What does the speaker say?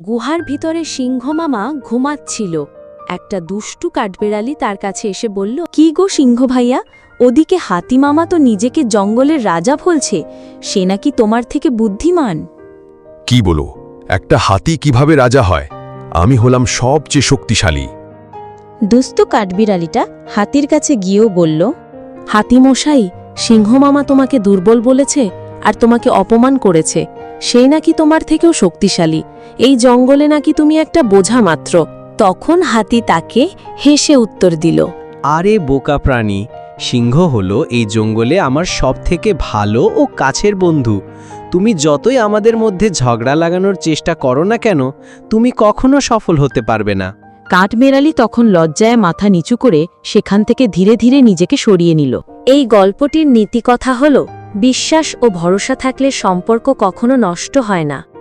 গুহার ভিতরে সিংহমামা ঘুমাচ্ছিল। একটা দুষ্টু কাঠবেড়ালি তার কাছে এসে বলল কি গো সিংহ ভাইয়া? ওদিকে হাতিমামা তো নিজেকে জঙ্গলের রাজা বলছে সে নাকি তোমার থেকে বুদ্ধিমান? কি বলো একটা হাতি কীভাবে রাজা হয়? আমি হলাম সবচেয়ে শক্তিশালী। দুস্তু কাঠবিড়ালিটা হাতির কাছে গিয়েও বলল হাতিমশাই সিংহমামা তোমাকে দুর্বল বলেছে আর তোমাকে অপমান করেছে। সেই নাকি তোমার থেকেও শক্তিশালী। এই জঙ্গলে নাকি তুমি একটা বোঝা মাত্র। তখন হাতি তাকে হেসে উত্তর দিল। আরে বোকা প্রাণী সিংহ হলো এই জঙ্গলে আমার সবথেকে ভালো ও কাছের বন্ধু। তুমি যতই আমাদের মধ্যে ঝগড়া লাগানোর চেষ্টা করো না কেন তুমি কখনো সফল হতে পারবে না। কাঠবেড়ালি তখন লজ্জায় মাথা নিচু করে সেখান থেকে ধীরে ধীরে নিজেকে সরিয়ে নিল। এই গল্পটির নীতিকথা হল বিশ্বাস ও ভরসা থাকলে সম্পর্ক কখনো নষ্ট হয় না।